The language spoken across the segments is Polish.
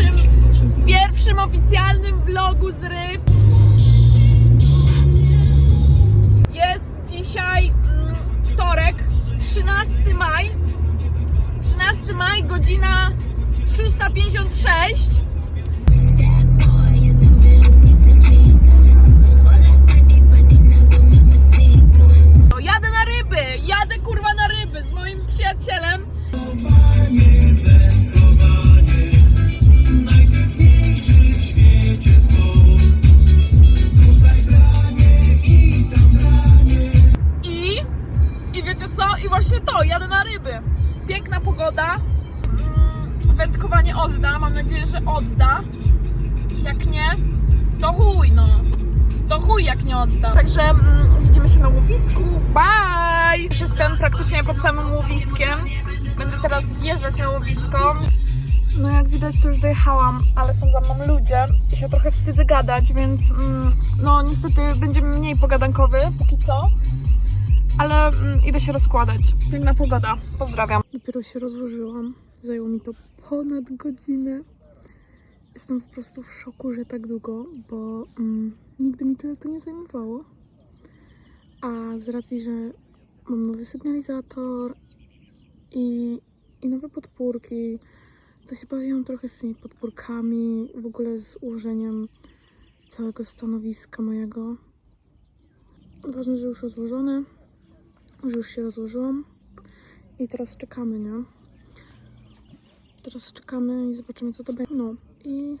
pierwszym, pierwszym oficjalnym vlogu z ryb. Jest dzisiaj mm, wtorek, 13 maj. 13 maj, godzina 6.56. Piękna pogoda. Mm, wędkowanie odda, mam nadzieję, że odda. Jak nie, to chuj no. To chuj jak nie odda. Także mm, widzimy się na łowisku. Bye! Już jestem praktycznie pod samym łowiskiem. Będę teraz wjeżdżać na łowisko. No jak widać to już dojechałam, ale są za mną ludzie i się trochę wstydzę gadać, więc mm, no niestety będzie mniej pogadankowy póki co. Ale mm, idę się rozkładać. Piękna pogoda. Pozdrawiam. Dopiero się rozłożyłam. Zajęło mi to ponad godzinę. Jestem po prostu w szoku, że tak długo, bo mm, nigdy mi tyle to nie zajmowało. A z racji, że mam nowy sygnalizator i, i nowe podpórki, to się bawiłam trochę z tymi podpórkami, w ogóle z ułożeniem całego stanowiska mojego. Ważne, że już rozłożone, już się rozłożyłam i teraz czekamy, nie? Teraz czekamy i zobaczymy, co to będzie. No i,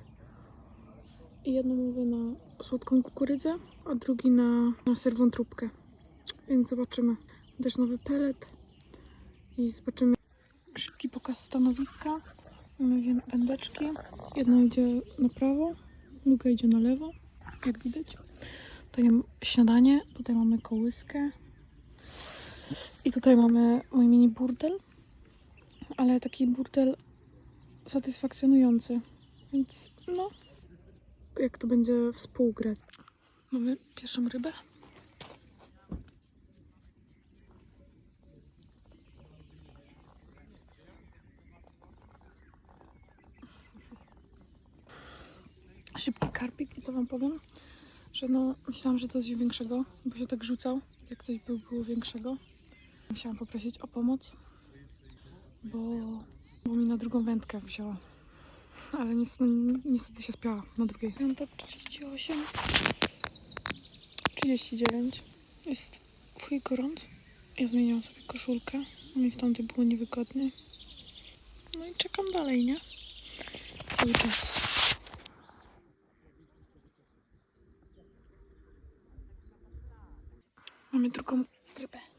i jedno mówię na słodką kukurydzę, a drugi na, na serwą trubkę. Więc zobaczymy. Też nowy pelet i zobaczymy. Szybki pokaz stanowiska. Mamy wędeczki. Jedna idzie na prawo, druga idzie na lewo, jak widać. Tutaj śniadanie, tutaj mamy kołyskę. I tutaj mamy mój mini burdel. Ale taki burdel satysfakcjonujący. Więc no, jak to będzie współgrać. Mamy pierwszą rybę. Szybki karpik i co wam powiem? Że no, myślałam, że coś większego, bo się tak rzucał, jak coś by było większego. Musiałam poprosić o pomoc, bo, bo mi na drugą wędkę wzięła. Ale niestety, niestety się spiała na drugiej. Piąta 38, 39. Jest fuj gorąco. Ja zmieniłam sobie koszulkę, bo mi w tamtej było niewygodnie. No i czekam dalej, nie? Cały czas. Mamy drugą rybę.